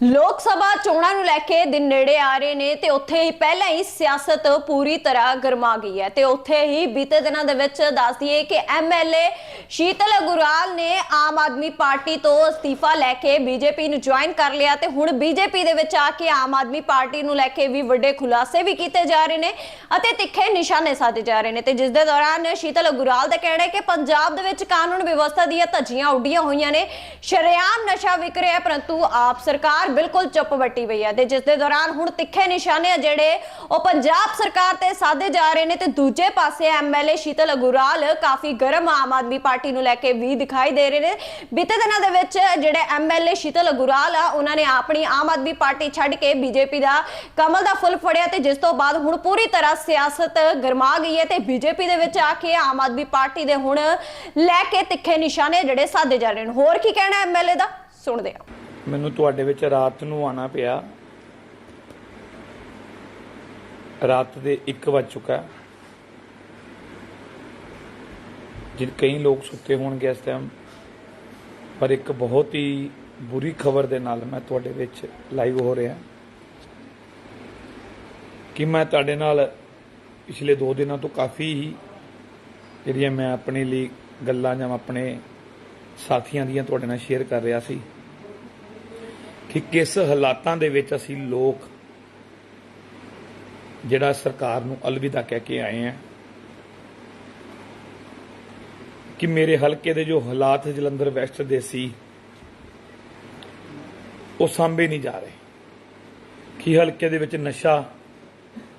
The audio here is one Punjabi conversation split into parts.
ਲੋਕ ਸਭਾ ਚੋਣਾਂ ਨੂੰ ਲੈ ਕੇ ਦਿਨ ਨੇੜੇ ਆ ਰਹੇ ਨੇ ਤੇ ਉੱਥੇ ਹੀ ਪਹਿਲਾਂ ਹੀ ਸਿਆਸਤ ਪੂਰੀ ਤਰ੍ਹਾਂ ਗਰਮਾ ਗਈ ਹੈ ਤੇ ਉੱਥੇ ਹੀ ਬੀਤੇ ਦਿਨਾਂ ਦੇ ਵਿੱਚ ਦੱਸ ਦਈਏ ਕਿ ਐਮਐਲਏ ਸ਼ੀਤਲ ਅਗੁਰਾਲ ਨੇ ਆਮ ਆਦਮੀ ਪਾਰਟੀ ਤੋਂ ਅਸਤੀਫਾ ਲੈ ਕੇ ਬੀਜੇਪੀ ਨੂੰ ਜੁਆਇਨ ਕਰ ਲਿਆ ਤੇ ਹੁਣ ਬੀਜੇਪੀ ਦੇ ਵਿੱਚ ਆ ਕੇ ਆਮ ਆਦਮੀ ਪਾਰਟੀ ਨੂੰ ਲੈ ਕੇ ਵੀ ਵੱਡੇ ਖੁਲਾਸੇ ਵੀ ਕੀਤੇ ਜਾ ਰਹੇ ਨੇ ਅਤੇ ਤਿੱਖੇ ਨਿਸ਼ਾਨੇ ਸਾਧੇ ਜਾ ਰਹੇ ਨੇ ਤੇ ਜਿਸ ਦੇ ਦੌਰਾਨ ਸ਼ੀਤਲ ਅਗੁਰਾਲ ਦਾ ਕਹਿਣਾ ਹੈ ਕਿ ਪੰਜਾਬ ਦੇ ਵਿੱਚ ਕਾਨੂੰਨ ਵਿਵਸਥਾ ਦੀਆਂ ਧੱਜੀਆਂ ਉੱਡੀਆਂ ਹੋਈਆਂ ਨੇ, ਸ਼ਰੇਆਮ ਨਸ਼ਾ ਵਿਕ ਰਿਹਾ ਪਰੰਤੂ ਆਪ ਸਰਕਾਰ ਬਿਲਕੁਲ ਚੁੱਪ ਵੱਟੀ ਪਈ ਹੈ ਤੇ ਜਿਸ ਦੇ ਦੌਰਾਨ ਹੁਣ ਤਿੱਖੇ ਨਿਸ਼ਾਨੇ ਆ ਜਿਹੜੇ ਉਹ ਪੰਜਾਬ ਸਰਕਾਰ ਤੇ ਸਾਧੇ ਜਾ ਰਹੇ ਨੇ ਤੇ ਦੂਜੇ ਪਾਸੇ ਐਮਐਲਏ ਸ਼ੀਤਲ ਗੁਰਾਲ ਕਾਫੀ ਗਰਮ ਆਮ ਆਦਮੀ ਪਾਰਟੀ ਨੂੰ ਲੈ ਕੇ ਵੀ ਦਿਖਾਈ ਦੇ ਰਹੇ ਨੇ। ਬੀਤੇ ਦਿਨਾਂ ਦੇ ਵਿੱਚ ਜਿਹੜੇ ਐਮਐਲਏ ਸ਼ੀਤਲ ਗੁਰਾਲ ਆ, ਉਹਨਾਂ ਨੇ ਆਪਣੀ ਆਮ ਆਦਮੀ ਪਾਰਟੀ ਛੱਡ ਕੇ ਬੀਜੇਪੀ ਦਾ ਕਮਲ ਦਾ ਫੁੱਲ ਫੜਿਆ ਤੇ ਜਿਸ ਤੋਂ ਬਾਅਦ ਹੁਣ ਪੂਰੀ ਤਰ੍ਹਾਂ ਸਿਆਸਤ ਗਰਮਾ ਗਈ ਹੈ ਤੇ ਬੀਜੇਪੀ ਦੇ ਵਿੱਚ ਆ ਕੇ ਆਮ ਆਦਮੀ ਪਾਰਟੀ ਦੇ ਹੁਣ ਲੈ ਕੇ ਤਿੱਖੇ ਨਿਸ਼ਾਨੇ ਜਿਹੜੇ ਸਾਧੇ ਜਾ ਰਹੇ ਨੇ। ਹੋਰ ਕੀ ਕਹਿਣਾ ਐਮਐਲਏ ਦਾ? ਸੁਣਦੇ ਆ ਮੈਨੂੰ ਤੁਹਾਡੇ ਵਿੱਚ ਰਾਤ ਨੂੰ ਆਣਾ ਪਿਆ। ਰਾਤ ਦੇ 1 ਵੱਜ ਚੁੱਕਾ ਜਿ, ਕਈ ਲੋਕ ਸੁੱਤੇ ਹੋਣਗੇ ਇਸ ਟਾਈਮ ਪਰ ਇੱਕ ਬਹੁਤ ਹੀ ਬੁਰੀ ਖਬਰ ਦੇ ਨਾਲ ਮੈਂ ਤੁਹਾਡੇ ਵਿੱਚ ਲਾਈਵ ਹੋ ਰਿਹਾ। ਕਿ ਮੈਂ ਤੁਹਾਡੇ ਨਾਲ ਪਿਛਲੇ 2 ਦਿਨਾਂ ਤੋਂ ਕਾਫੀ ਹੀ ਜਿਹੜੀਆਂ ਮੈਂ ਆਪਣੇ ਲਈ ਗੱਲਾਂ ਜਾਂ ਆਪਣੇ ਸਾਥੀਆਂ ਦੀਆਂ ਤੁਹਾਡੇ ਨਾਲ ਸ਼ੇਅਰ ਕਰ ਰਿਹਾ ਸੀ। ਕਿ ਕਿਸ ਹਾਲਾਤਾਂ ਦੇ ਵਿੱਚ ਅਸੀਂ ਲੋਕ ਜਿਹੜਾ ਸਰਕਾਰ ਨੂੰ ਅਲਵਿਦਾ ਕਹਿ ਕੇ ਆਏ ਆ ਕਿ ਮੇਰੇ ਹਲਕੇ ਦੇ ਜੋ ਹਾਲਾਤ ਜਲੰਧਰ ਵੈਸਟ ਦੇ ਸੀ, ਉਹ ਸਾਂਭੇ ਨਹੀਂ ਜਾ ਰਹੇ। ਕਿ ਹਲਕੇ ਦੇ ਵਿੱਚ ਨਸ਼ਾ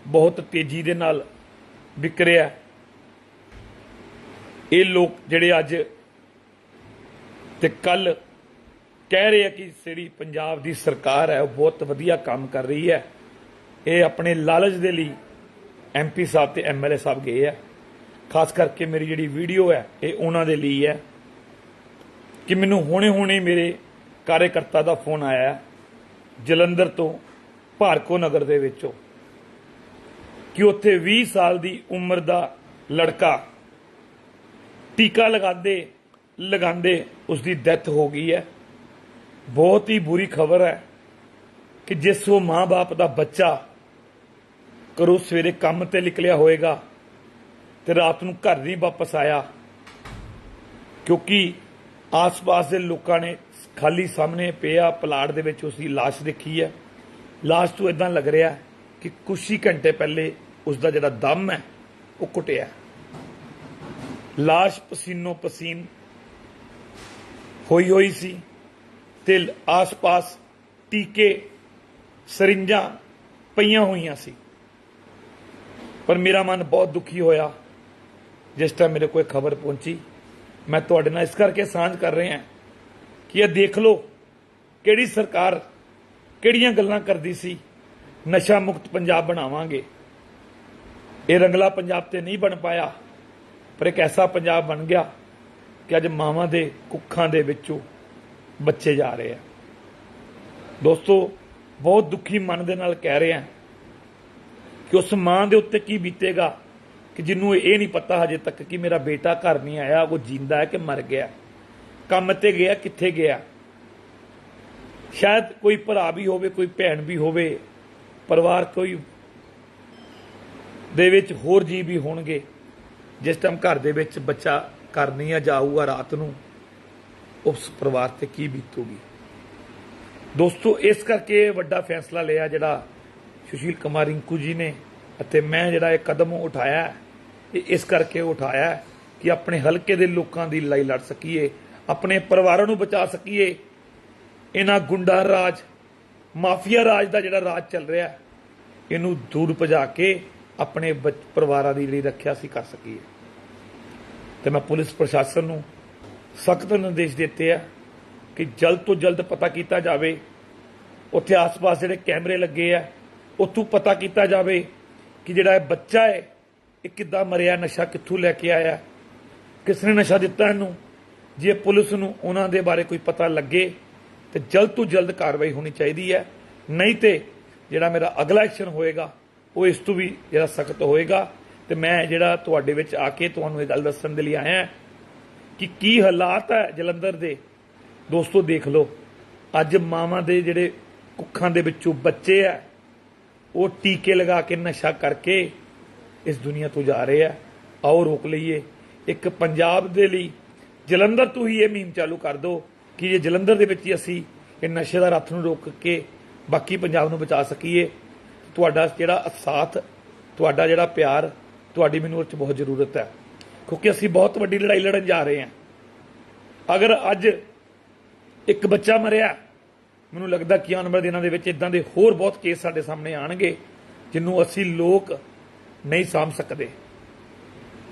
ਬਹੁਤ ਤੇਜ਼ੀ ਦੇ ਨਾਲ ਵਿਕ ਰਿਹਾ। ਇਹ ਲੋਕ ਜਿਹੜੇ ਅੱਜ ਤੇ ਕੱਲ ਕਹਿ ਰਹੇ ਆ ਕਿ ਜਿਹੜੀ ਪੰਜਾਬ ਦੀ ਸਰਕਾਰ ਹੈ, ਉਹ ਬਹੁਤ ਵਧੀਆ ਕੰਮ ਕਰ ਰਹੀ ਹੈ। ਇਹ ਆਪਣੇ ਲਾਲਚ ਦੇ ਲਈ ਐਮਪੀ ਸਾਹਿਬ ਤੇ ਐਮਐਲਏ ਸਾਹਿਬ ਗਏ ਆ। ਖਾਸ ਕਰਕੇ ਮੇਰੀ ਜਿਹੜੀ ਵੀਡੀਓ ਹੈ, ਇਹ ਉਹਨਾਂ ਦੇ ਲਈ ਹੈ ਕਿ ਮੈਨੂੰ ਹੁਣੇ-ਹੁਣੇ ਮੇਰੇ ਕਾਰਜਕਰਤਾ ਦਾ ਫੋਨ ਆਇਆ ਜਲੰਧਰ ਤੋਂ ਭਾਰਕੋ ਨਗਰ ਦੇ ਵਿੱਚੋਂ ਕਿ ਉੱਥੇ 20 ਸਾਲ ਦੀ ਉਮਰ ਦਾ ਲੜਕਾ ਟੀਕਾ ਲਗਾਉਂਦੇ ਲਗਾਉਂਦੇ ਉਸ ਦੀ ਡੈਥ ਹੋ ਗਈ ਹੈ। ਬਹੁਤ ਹੀ ਬੁਰੀ ਖਬਰ ਹੈ ਕਿ ਜਿਸ ਉਹ ਮਾਂ-ਬਾਪ ਦਾ ਬੱਚਾ ਘਰੋਂ ਸਵੇਰੇ ਕੰਮ ਤੇ ਨਿਕਲਿਆ ਹੋਏਗਾ ਤੇ ਰਾਤ ਨੂੰ ਘਰ ਨਹੀਂ ਵਾਪਸ ਆਇਆ, ਕਿਉਂਕਿ ਆਸ-ਪਾਸ ਦੇ ਲੋਕਾਂ ਨੇ ਖਾਲੀ ਸਾਹਮਣੇ ਪਿਆ ਪਲਾਟ ਦੇ ਵਿੱਚ ਉਸ ਦੀ ਲਾਸ਼ ਦੇਖੀ ਹੈ। ਲਾਸ਼ ਤੋਂ ਇਦਾਂ ਲੱਗ ਰਿਹਾ ਕਿ ਕੁਛ ਹੀ ਘੰਟੇ ਪਹਿਲੇ ਉਸ ਦਾ ਜਿਹੜਾ ਦਮ ਹੈ, ਉਹ ਘੁੱਟਿਆ ਲਾਸ਼ ਪਸੀਨੋ ਪਸੀਨ ਹੋਈ ਹੋਈ ਸੀ। ਤੇ ਆਸ-ਪਾਸ, ਟੀਕੇ, ਸਰਿੰਜਾਂ ਪਈਆਂ ਹੋਈਆਂ ਸੀ। ਪਰ ਮੇਰਾ ਮਨ ਬਹੁਤ ਦੁਖੀ ਹੋਇਆ। ਜਿਸ ਟਾਈਮ ਮੇਰੇ ਕੋਲ ਖਬਰ ਪਹੁੰਚੀ, ਮੈਂ ਤੁਹਾਡੇ ਨਾਲ ਇਸ ਕਰਕੇ ਸਾਂਝ ਕਰ ਰਿਹਾ ਕਿ ਇਹ ਦੇਖ ਲਓ ਕਿਹੜੀ ਸਰਕਾਰ ਕਿਹੜੀਆਂ ਗੱਲਾਂ ਕਰਦੀ ਸੀ, ਨਸ਼ਾ ਮੁਕਤ ਪੰਜਾਬ ਬਣਾਵਾਂਗੇ। ਇਹ ਰੰਗਲਾ ਪੰਜਾਬ ਤੇ ਨਹੀਂ ਬਣ ਪਾਇਆ, ਪਰ ਇੱਕ ਐਸਾ ਪੰਜਾਬ ਬਣ ਗਿਆ ਕਿ ਅੱਜ ਮਾਵਾਂ ਦੇ ਕੁੱਖਾਂ ਦੇ ਵਿੱਚੋਂ ਬੱਚੇ ਜਾ ਰਹੇ ਆ। ਦੋਸਤੋ, ਬਹੁਤ ਦੁਖੀ ਮਨ ਦੇ ਨਾਲ ਕਹਿ ਰਿਹਾ ਕਿ ਉਸ ਮਾਂ ਦੇ ਉੱਤੇ ਕੀ ਬੀਤੇਗਾ ਕਿ ਜਿਹਨੂੰ ਇਹ ਨਹੀਂ ਪਤਾ ਹਜੇ ਤੱਕ ਕਿ ਮੇਰਾ ਬੇਟਾ ਘਰ ਨਹੀਂ ਆਇਆ, ਉਹ ਜਿੰਦਾ ਹੈ ਕਿ ਮਰ ਗਿਆ। ਕੰਮ ਤੇ ਗਿਆ, ਕਿੱਥੇ ਗਿਆ? ਸ਼ਾਇਦ ਕੋਈ ਭਰਾ ਵੀ ਹੋਵੇ, ਕੋਈ ਭੈਣ ਵੀ ਹੋਵੇ, ਪਰਿਵਾਰ ਕੋਈ ਦੇ ਵਿੱਚ ਹੋਰ ਜੀ ਵੀ ਹੋਣਗੇ। ਜਿਸ ਟਾਈਮ ਘਰ ਦੇ ਵਿੱਚ ਬੱਚਾ ਘਰ ਨਹੀਂ ਆ, ਜਾਊਗਾ ਰਾਤ ਨੂੰ। ਉਸ ਪਰਿਵਾਰ ਤੇ ਕੀ ਬੀਤੂਗੀ। ਦੋਸਤੋ, ਇਸ ਕਰਕੇ ਵੱਡਾ ਫੈਸਲਾ ਲਿਆ ਜਿਹੜਾ ਸੁਸ਼ੀਲ ਕੁਮਾਰ ਰਿੰਕੂ ਜੀ ਨੇ ਅਤੇ ਮੈਂ ਜਿਹੜਾ ਇਹ ਕਦਮ ਉਠਾਇਆ ਇਹ ਇਸ ਕਰਕੇ ਉਠਾਇਆ ਕਿ ਆਪਣੇ ਹਲਕੇ ਦੇ ਲੋਕਾਂ ਦੀ ਲੜਾਈ ਲੜ ਸਕੀਏ, ਆਪਣੇ ਪਰਿਵਾਰਾਂ ਨੂੰ ਬਚਾ ਸਕੀਏ। ਇਹਨਾਂ ਗੁੰਡਾ ਰਾਜ, ਮਾਫੀਆ ਰਾਜ ਦਾ ਜਿਹੜਾ ਰਾਜ ਚੱਲ ਰਿਹਾ ਇਹਨੂੰ ਦੂਰ ਭਜਾ ਕੇ ਆਪਣੇ ਬੱਚ- ਪਰਿਵਾਰਾਂ ਦੀ ਜਿਹੜੀ ਰੱਖਿਆ ਸੀ ਕਰ ਸਕੀਏ। ਤੇ ਮੈਂ ਪੁਲਿਸ ਪ੍ਰਸ਼ਾਸਨ ਨੂੰ ਸਖਤ ਨਿਰਦੇਸ਼ ਦਿੱਤੇ ਆ ਕਿ ਜਲਦ ਤੋਂ ਜਲਦ ਪਤਾ ਕੀਤਾ ਜਾਵੇ। ਉੱਥੇ ਆਸ-ਪਾਸ ਜਿਹੜੇ ਕੈਮਰੇ ਲੱਗੇ ਆ, ਉੱਥੋਂ ਪਤਾ ਕੀਤਾ ਜਾਵੇ ਕਿ ਜਿਹੜਾ ਇਹ ਬੱਚਾ ਹੈ, ਇਹ ਕਿੱਦਾਂ ਮਰਿਆ, ਨਸ਼ਾ ਕਿੱਥੋਂ ਲੈ ਕੇ ਆਇਆ। ਕਿਸ ਨੇ ਨਸ਼ਾ ਦਿੱਤਾ ਇਹਨੂੰ? ਜੇ ਪੁਲਿਸ ਨੂੰ ਉਹਨਾਂ ਦੇ ਬਾਰੇ ਕੋਈ ਪਤਾ ਲੱਗੇ, ਤੇ ਜਲਦ ਤੋਂ ਜਲਦ ਕਾਰਵਾਈ ਹੋਣੀ ਚਾਹੀਦੀ ਹੈ। ਨਹੀਂ ਤੇ ਜਿਹੜਾ ਮੇਰਾ ਅਗਲਾ ਐਕਸ਼ਨ ਹੋਏਗਾ, ਉਹ ਇਸ ਤੋਂ ਵੀ ਜਿਹੜਾ ਸਖਤ ਹੋਏਗਾ। ਤੇ ਮੈਂ ਜਿਹੜਾ ਤੁਹਾਡੇ ਵਿੱਚ ਆ ਕੇ ਤੁਹਾਨੂੰ ਇਹ ਗੱਲ ਦੱਸਣ ਦੇ ਲਈ ਆਇਆ ਹਾਂ ਕਿ ਕੀ ਹਾਲਾਤ ਹੈ ਜਲੰਧਰ ਦੇ? ਦੋਸਤੋ, ਦੇਖ ਲਓ। ਅੱਜ ਮਾਵਾਂ ਦੇ ਜਿਹੜੇ ਕੁੱਖਾਂ ਦੇ ਵਿੱਚੋਂ ਬੱਚੇ ਆ ਉਹ ਟੀਕੇ ਲਗਾ ਕੇ ਨਸ਼ਾ ਕਰਕੇ ਇਸ ਦੁਨੀਆ ਤੋਂ ਜਾ ਰਹੇ ਆ ਆਓ, ਰੋਕ ਲਈਏ। ਇੱਕ ਪੰਜਾਬ ਦੇ ਲਈ ਜਲੰਧਰ ਤੋਂ ਹੀ ਇਹ ਮੀਮ ਚਾਲੂ ਕਰ ਦਿਓ ਕਿ ਜੇ ਜਲੰਧਰ ਦੇ ਵਿੱਚ ਹੀ ਅਸੀਂ ਇਹ ਨਸ਼ੇ ਦਾ ਰੱਥ ਨੂੰ ਰੋਕ ਕੇ ਬਾਕੀ ਪੰਜਾਬ ਨੂੰ ਬਚਾ ਸਕੀਏ, ਤੁਹਾਡਾ ਜਿਹੜਾ ਸਾਥ, ਤੁਹਾਡਾ ਜਿਹੜਾ ਪਿਆਰ, ਤੁਹਾਡੀ ਮੈਨੂੰ ਉਹ 'ਚ ਬਹੁਤ ਜ਼ਰੂਰਤ ਹੈ। ਕਿਉਂਕਿ ਅਸੀਂ ਬਹੁਤ ਵੱਡੀ ਲੜਾਈ ਲੜਨ ਜਾ ਰਹੇ ਹਾਂ। ਅਗਰ ਅੱਜ ਇੱਕ ਬੱਚਾ ਮਰਿਆ, ਮੈਨੂੰ ਲੱਗਦਾ ਕਿ ਆਉਣ ਵਾਲੇ ਦਿਨਾਂ ਦੇ ਵਿੱਚ ਇਦਾਂ ਦੇ ਹੋਰ ਬਹੁਤ ਕੇਸ ਸਾਡੇ ਸਾਹਮਣੇ ਆਣਗੇ ਜਿਹਨੂੰ ਅਸੀਂ ਲੋਕ ਨਹੀਂ ਸਾਂਭ ਸਕਦੇ।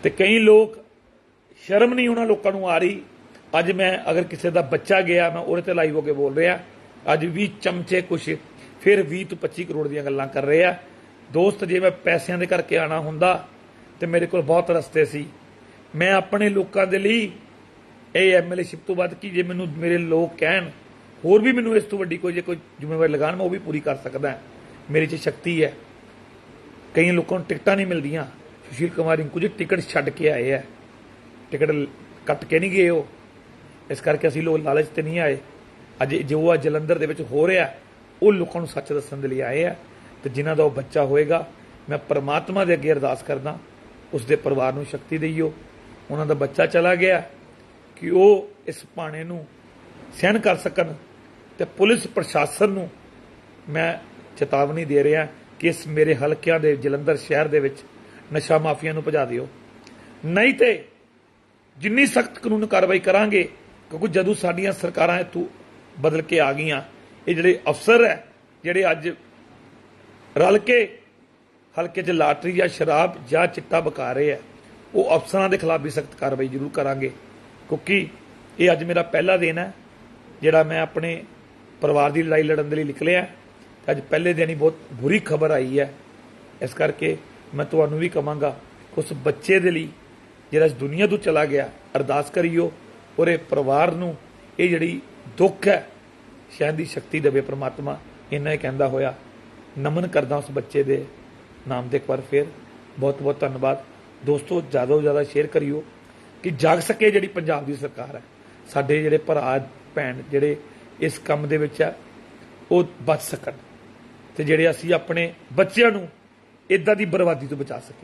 ਤੇ ਕਈ ਲੋਕ ਸ਼ਰਮ ਨਹੀਂ ਉਹਨਾਂ ਲੋਕਾਂ ਨੂੰ ਆ ਰਹੀ, ਅੱਜ ਮੈਂ ਅਗਰ ਕਿਸੇ ਦਾ ਬੱਚਾ ਗਿਆ, ਮੈਂ ਉਹਦੇ ਤੇ ਲਾਈਵ ਹੋ ਕੇ ਬੋਲ ਰਿਹਾ, ਅੱਜ 20 ਚਮਚੇ ਕੁਛ, ਫਿਰ 20 ਤੋਂ 25 ਕਰੋੜ ਦੀਆਂ ਗੱਲਾਂ ਕਰ ਰਹੇ। ਆ ਦੋਸਤ, ਜੇ ਮੈਂ ਪੈਸਿਆਂ ਦੇ ਕਰਕੇ ਆਣਾ ਹੁੰਦਾ, ਤੇ ਮੇਰੇ ਕੋਲ ਬਹੁਤ ਰਸਤੇ ਸੀ। ਮੈਂ ਆਪਣੇ ਲੋਕਾਂ ਦੇ ਲਈ ਇਹ ਐਮਐਲਏਸ਼ਿਪ ਤੋਂ ਬਾਅਦ ਕੀ ਜੇ ਮੈਨੂੰ ਮੇਰੇ ਲੋਕ ਕਹਿਣ, ਹੋਰ ਵੀ ਮੈਨੂੰ ਇਸ ਤੋਂ ਵੱਡੀ ਕੋਈ ਜੇ ਕੋਈ ਜ਼ਿੰਮੇਵਾਰੀ ਲਗਾਣ ਮੈਂ ਉਹ ਵੀ ਪੂਰੀ ਕਰ ਸਕਦਾ ਮੇਰੇ 'ਚ ਸ਼ਕਤੀ ਹੈ। ਕਈ ਲੋਕਾਂ ਨੂੰ ਟਿਕਟਾਂ ਨਹੀਂ ਮਿਲਦੀਆਂ। ਸੁਸ਼ੀਲ ਕੁਮਾਰ ਰਿੰਕੂ ਜੀ ਟਿਕਟ ਛੱਡ ਕੇ ਆਏ ਆ। ਟਿਕਟ ਕੱਟ ਕੇ ਨਹੀਂ ਗਏ ਉਹ। ਇਸ ਕਰਕੇ ਅਸੀਂ ਲੋਕ ਲਾਲਚ ਤੇ ਨਹੀਂ ਆਏ। ਅੱਜ ਜੋ ਆ ਜਲੰਧਰ ਦੇ ਵਿੱਚ ਹੋ ਰਿਹਾ, ਉਹ ਲੋਕਾਂ ਨੂੰ ਸੱਚ ਦੱਸਣ ਦੇ ਲਈ ਆਏ ਆ। ਤੇ ਜਿਨ੍ਹਾਂ ਦਾ ਉਹ ਬੱਚਾ ਹੋਏਗਾ, ਮੈਂ ਪਰਮਾਤਮਾ ਦੇ ਅੱਗੇ ਅਰਦਾਸ ਕਰਦਾ, ਉਸ ਦੇ ਪਰਿਵਾਰ ਨੂੰ ਸ਼ਕਤੀ ਦੇਈਓ। ਉਹਨਾਂ ਦਾ ਬੱਚਾ ਚਲਾ ਗਿਆ ਕਿ ਉਹ ਇਸ ਭਾਣੇ ਨੂੰ ਸਹਿਣ ਕਰ ਸਕਣ ਤੇ ਪੁਲਿਸ ਪ੍ਰਸ਼ਾਸਨ ਨੂੰ ਮੈਂ ਚੇਤਾਵਨੀ ਦੇ ਰਿਹਾ ਕਿ ਇਸ ਮੇਰੇ ਹਲਕਿਆਂ ਦੇ ਜਲੰਧਰ ਸ਼ਹਿਰ ਦੇ ਵਿੱਚ ਨਸ਼ਾ ਮਾਫੀਆ ਨੂੰ ਭਜਾ ਦਿਓ। ਨਹੀਂ ਤੇ ਜਿੰਨੀ ਸਖਤ ਕਾਨੂੰਨ ਕਾਰਵਾਈ ਕਰਾਂਗੇ, ਕਿਉਂਕਿ ਜਦੋਂ ਸਾਡੀਆਂ ਸਰਕਾਰਾਂ ਇਤੋਂ ਬਦਲ ਕੇ ਆ ਗਈਆਂ, ਇਹ ਜਿਹੜੇ ਅਫਸਰ ਹੈ, ਜਿਹੜੇ ਅੱਜ ਰਲ ਕੇ ਹਲਕੇ 'ਚ ਲਾਟਰੀ ਜਾਂ ਸ਼ਰਾਬ ਜਾਂ ਚਿੱਟਾ ਬਕਾ ਰਹੇ ਆ ਉਹ ਅਫਸਰਾਂ ਦੇ ਖਿਲਾਫ ਵੀ ਸਖਤ ਕਾਰਵਾਈ ਜ਼ਰੂਰ ਕਰਾਂਗੇ। ਕਿਉਂਕਿ ਇਹ ਅੱਜ ਮੇਰਾ ਪਹਿਲਾ ਦਿਨ ਹੈ, ਜਿਹੜਾ ਮੈਂ ਆਪਣੇ ਪਰਿਵਾਰ ਦੀ ਲੜਾਈ ਲੜਨ ਦੇ ਲਈ ਨਿਕਲਿਆ ਤੇ ਅੱਜ ਪਹਿਲੇ ਦਿਨ ਹੀ ਬਹੁਤ ਬੁਰੀ ਖਬਰ ਆਈ ਹੈ। ਇਸ ਕਰਕੇ ਮੈਂ ਤੁਹਾਨੂੰ ਵੀ ਕਹਾਂਗਾ ਉਸ ਬੱਚੇ ਦੇ ਲਈ ਜਿਹੜਾ ਇਸ ਦੁਨੀਆ ਤੋਂ ਚਲਾ ਗਿਆ, ਅਰਦਾਸ ਕਰਿਓ ਉਹਦੇ ਪਰਿਵਾਰ ਨੂੰ ਇਹ ਜਿਹੜੀ ਦੁੱਖ ਹੈ ਸ਼ਾਇਦ ਦੀ ਸ਼ਕਤੀ ਦੇਵੇ ਪ੍ਰਮਾਤਮਾ। ਇੰਨਾ ਹੀ ਕਹਿੰਦਾ ਹੋਇਆ। ਨਮਨ ਕਰਦਾ ਉਸ ਬੱਚੇ ਦੇ ਨਾਮ ਤੇ ਇੱਕ ਵਾਰ ਫੇਰ। ਬਹੁਤ ਬਹੁਤ ਧੰਨਵਾਦ। ਦੋਸਤੋ, ਜ਼ਿਆਦਾ ਤੋਂ ਜ਼ਿਆਦਾ ਸ਼ੇਅਰ ਕਰਿਓ ਕਿ ਜਾਗ ਸਕੇ ਜਿਹੜੀ ਪੰਜਾਬ ਦੀ ਸਰਕਾਰ ਹੈ। ਸਾਡੇ ਜਿਹੜੇ ਭਰਾ, ਭੈਣ ਜਿਹੜੇ ਇਸ ਕੰਮ ਦੇ ਵਿੱਚ ਆ, ਉਹ ਬਚ ਸਕਣ ਤੇ ਜਿਹੜੇ ਅਸੀਂ ਆਪਣੇ ਬੱਚਿਆਂ ਨੂੰ ਇਦਾਂ ਦੀ ਬਰਬਾਦੀ ਤੋਂ ਬਚਾ ਸਕੀਏ।